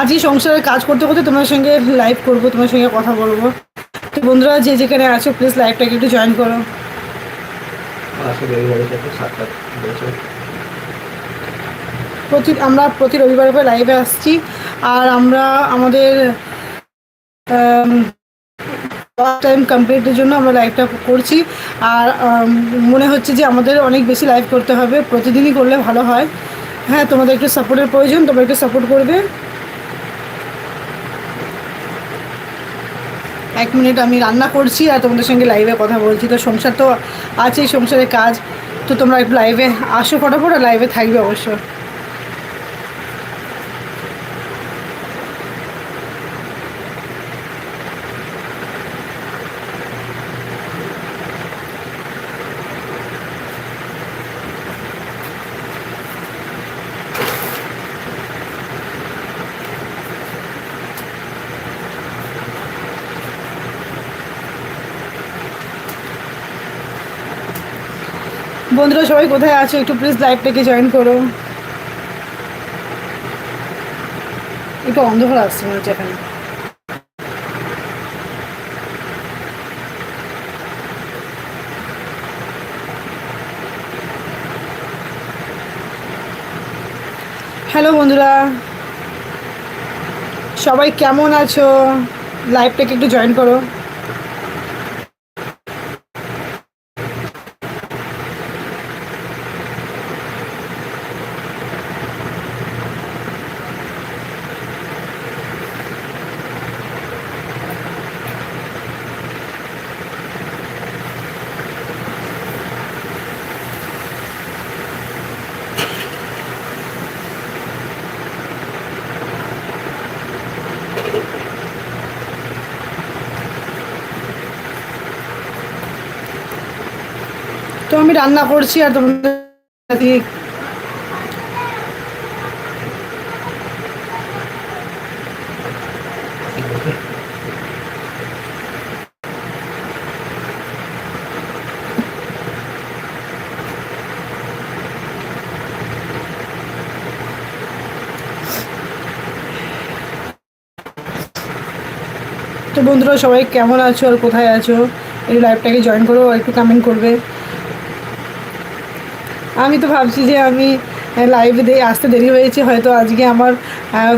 আজই সংসারের কাজ করতে করতে তোমার সঙ্গে লাইভ করব, তোমার সঙ্গে কথা বলব। তো বন্ধুরা, যে যেখানে আছো প্লিজ লাইভটাকে একটু জয়েন করো। প্রতি, আমরা প্রতি রবিবার করে লাইভে আসছি, আর আমরা আমাদের টাইম কমপ্লিটের জন্য আমরা লাইভটা করছি। আর মনে হচ্ছে যে আমাদের অনেক বেশি লাইভ করতে হবে, প্রতিদিনই করলে ভালো হয়। হ্যাঁ তোমাদের একটু সাপোর্টের প্রয়োজন তোমরা একটু সাপোর্ট করবে। এক মিনিট আমি রান্না করছি আর তোমাদের সঙ্গে লাইভে কথা বলছি। তো সংসার তো আছেই, সংসারের কাজ। তো তোমরা একটু লাইভে আসো ফটাফট লাইভে থাকবে অবশ্য। বন্ধুরা, সবাই কোথায় আছো? একটু প্লিজ লাইভটাকে জয়েন করো। একটু অন্ধকার আসছে মনে হচ্ছে এখানে। হ্যালো বন্ধুরা। সবাই কেমন আছো? লাইভটাকে একটু জয়েন করো। আমি রান্না করছি আর তো বন্ধুরা সবাই কেমন আছো আর কোথায় আছো? এই লাইভটাকে জয়েন করো আর একটু কমেন্ট করবে। আমি তো ভাবছি যে আমি লাইভে দিয়ে আসতে দেরি হয়েছে, হয়তো আজকে আমার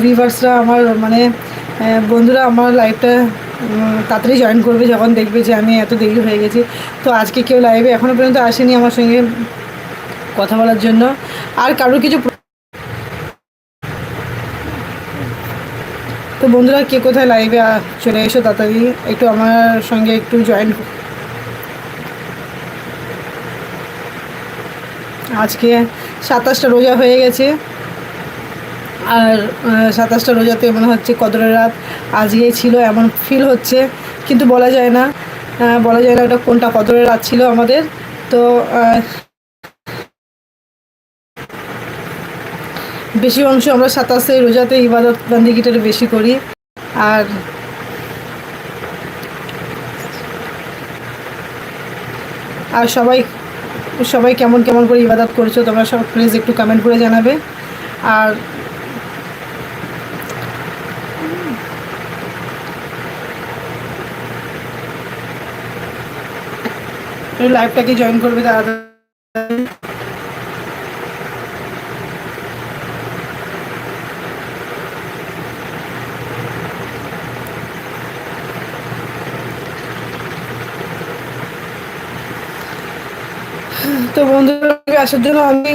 ভিভার্সরা আমার মানে বন্ধুরা আমার লাইভটা তাড়াতাড়ি জয়েন করবে যখন দেখবে যে আমি এত দেরি হয়ে গেছি। তো আজকে কেউ লাইভে এখনও পর্যন্ত আসেনি আমার সঙ্গে কথা বলার জন্য। আর কারোর কিছু তো বন্ধুরা, কে কোথায় লাইভে চলে এসো তাড়াতাড়ি। একটু আমার সঙ্গে একটু জয়েন আজকে সাতাশটা রোজা হয়ে গেছে। আর সাতাশটা রোজাতে মনে হচ্ছে কদরের রাত। আজকেই ছিল, এমন ফিল হচ্ছে। কিন্তু বলা যায় না বলা যায় না ওটা কোনটা কদরের রাত ছিল আমাদের। তো বেশি অংশ আমরা সাতাশে রোজাতে ইবাদত বান্দিগিটা বেশি করি। আর আর সবাই সবাই কেমন কেমন করে ইবাদত করেছ তোমরা সব প্লিজ একটু কমেন্ট করে জানাবে। আর লাইভটাকে জয়েন করবে তাড়াতাড়ি। তো বন্ধুরা, আসার জন্য আমি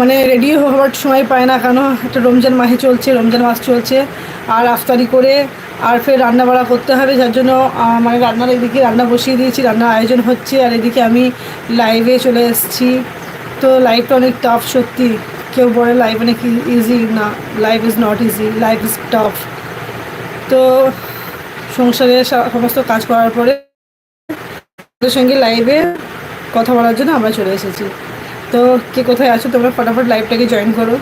মানে রেডি হওয়ার সময় পাই না, কেন? একটা রমজান মাহে চলছে, রমজান মাস চলছে, আর আফতারি করে আর ফের রান্না বাড়া করতে হবে, যার জন্য মানে রান্নার এদিকে রান্না বসিয়ে দিয়েছি, রান্নার আয়োজন হচ্ছে, আর এদিকে আমি লাইভে চলে এসেছি। তো লাইভটা অনেক টাফ সত্যি। কেউ বলে লাইভ অনেক ইজি না life is not easy life is tough তো সংসারে সমস্ত কাজ করার পরে ওদের সঙ্গে লাইভে কথা বলার জন্য আমরা চলে এসেছি। তো কে কোথায় আছো? তোমরা ফটাফট লাইভটাকে জয়েন করো।